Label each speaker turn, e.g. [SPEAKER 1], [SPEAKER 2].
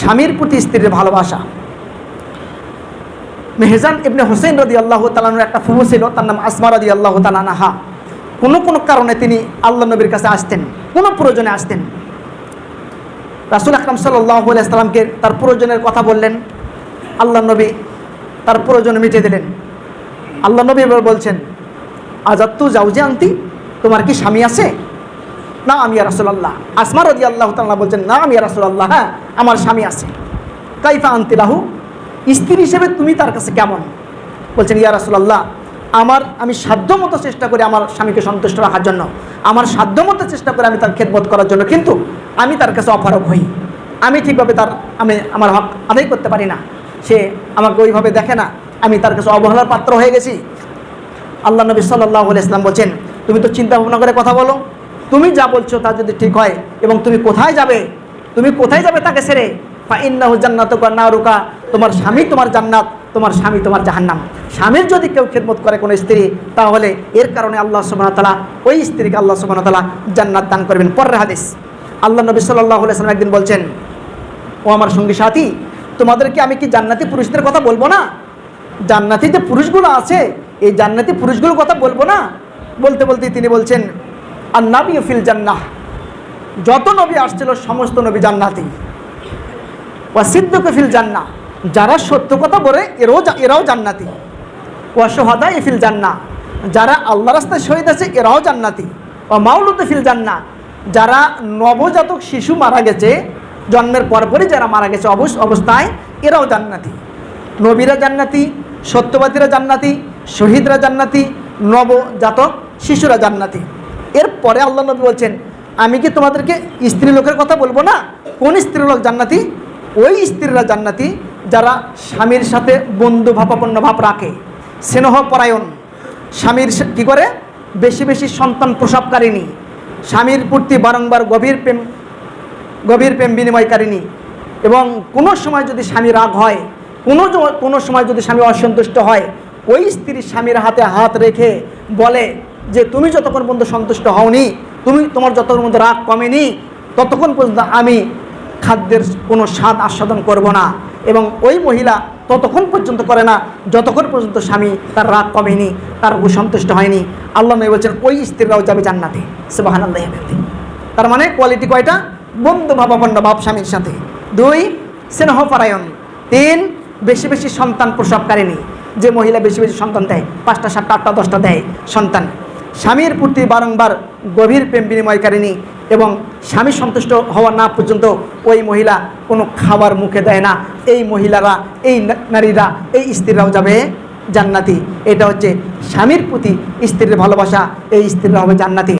[SPEAKER 1] স্বামীর প্রতি স্ত্রীর ভালোবাসা। মেহজান ইবনে হোসেন রদি আল্লাহ তালানোর একটা ফুহু ছিল, তার নাম আসমা রদি আল্লাহ তালানাহা কোনো কোনো কারণে তিনি আল্লাহ নবীর কাছে আসতেন, কোনো প্রয়োজনে আসতেন। রাসুল আকরাম সাল্লাহ আলাইসাল্লামকে তার প্রয়োজনের কথা বললেন, আল্লাহ নবী তার প্রয়োজন মিটিয়ে দিলেন। আল্লাহ নবী এবার বলছেন, আজাদ তু যাও যে আন্তি, তোমার কি স্বামী আছে? না আমি রাসুলাল্লাহ। আসমা রদি আল্লাহ তাল্লাহ বলছেন না আমি রাসুলাল্লাহ হ্যাঁ আমার স্বামী আছে। কাইফা আন্তি রাহু স্ত্রী হিসেবে তুমি তার কাছে কেমন? বলছেন, ইয়া রাসুলাল্লাহ, আমার, আমি সাধ্যমতো চেষ্টা করি আমার স্বামীকে সন্তুষ্ট রাখার জন্য। আমার সাধ্যমতো চেষ্টা করে আমি তার খেদমত করার জন্য, কিন্তু আমি তার কাছে অপারক হই। আমি ঠিকভাবে তার, আমি, আমার হক আদায় করতে পারি না। সে আমাকে ওইভাবে দেখে না। আমি তার কাছে অবহেলার পাত্র হয়ে গেছি। আল্লাহ নবী সাল্লাহ ইসলাম বলছেন, তুমি তো চিন্তা ভাবনা করে কথা বলো। তুমি যা বলছো তা যদি ঠিক হয় এবং তুমি কোথায় যাবে, তুমি কোথায় যাবে তাকে ছেড়ে? ফাইন্নাহু জান্নাত না রুকা তোমার স্বামী তোমার জান্নাত, তোমার স্বামী তোমার জাহান্নাম। স্বামীর যদি কেউ খেদমত করে কোনো স্ত্রী, তাহলে এর কারণে আল্লাহ সুবাহতালা ওই স্ত্রীকে আল্লাহ সুবাহতালা জান্নাত দান করবেন। পরের হাদিস, আল্লাহ নবী সাল্লাহ সাল্লাম একদিন বলছেন, ও আমার সঙ্গী সাথী, তোমাদেরকে আমি কি জান্নাতি পুরুষদের কথা বলব না? জান্নাতি যে পুরুষগুলো আছে, এই জান্নাতি পুরুষগুলোর কথা বলব না? বলতে বলতে তিনি বলছেন আর নাবি ফিল জান্নাহ। যত নবী আসছিল, সমস্ত নবী জান্নাতি। ওয়াসিদ্দকে ফিল জান্না যারা সত্য কথা বলে, এরাও এরাও জান্নাতি। ওয়াসোহাদা ইফিল জান্না যারা আল্লাহ রাস্তায় শহীদ আছে, এরাও জান্নাতি। ও মাউলুতে ফিল জান্না যারা নবজাতক শিশু মারা গেছে, জন্মের পরপরই যারা মারা গেছে, অবস অবস্থায় এরাও জান্নাতি। নবীরা জান্নাতি, সত্যবাদীরা জান্নাতি, শহীদরা জান্নাতি, নবজাতক শিশুরা জান্নাতি। এরপরে আল্লাহ নবী বলছেন, আমি কি তোমাদেরকে স্ত্রী লোকের কথা বলব না? কোন স্ত্রী লোক জান্নাতি? ওই স্ত্রীরা জান্নাতি যারা স্বামীর সাথে বন্ধু ভাবাপন্ন ভাব রাখে। স্নেহ পরায়ণ। স্বামীর কি করে? বেশি বেশি সন্তান প্রসবকারিণী। স্বামীর প্রতি বারংবার গভীর প্রেম গভীর প্রেম বিনিময়কারিণী। এবং কোনো সময় যদি স্বামী রাগ হয়, কোনো কোনো সময় যদি স্বামী অসন্তুষ্ট হয়, ওই স্ত্রী স্বামীর হাতে হাত রেখে বলে যে তুমি যতক্ষণ পর্যন্ত সন্তুষ্ট হওনি, তুমি তোমার যতক্ষণ পর্যন্ত রাগ কমেনি, ততক্ষণ পর্যন্ত আমি খাদ্যের কোনো স্বাদ আস্বাদন করব না। এবং ওই মহিলা ততক্ষণ পর্যন্ত করে না, যতক্ষণ পর্যন্ত স্বামী তার রাগ কমেনি, তার সন্তুষ্ট হয়নি। আল্লাহ নবী বলছেন, ওই স্ত্রীরাও যাবে জান্নাতে। সুবাহান আল্লাহ তার মানে কোয়ালিটি কয়টা? বন্ধু ভাবাপন্ন বাপ স্বামীর সাথে। দুই স্নেহপরায়ণ তিন, বেশি বেশি সন্তান প্রসবকারিণী। যে মহিলা বেশি বেশি সন্তান দেয়, পাঁচটা, সাতটা, আটটা, দশটা দেয় সন্তান। স্বামীর প্রতি বারংবার গভীর প্রেম বিনিময়কারিণী এবং স্বামী সন্তুষ্ট হওয়া না পর্যন্ত ওই মহিলা কোনো খাবার মুখে দেয় না। এই মহিলারা, এই নারীরা, এই স্ত্রীরাও যাবে জান্নাতি। এটা হচ্ছে স্বামীর প্রতি স্ত্রীর ভালোবাসা, এই স্ত্রীরা হবে জান্নাতি।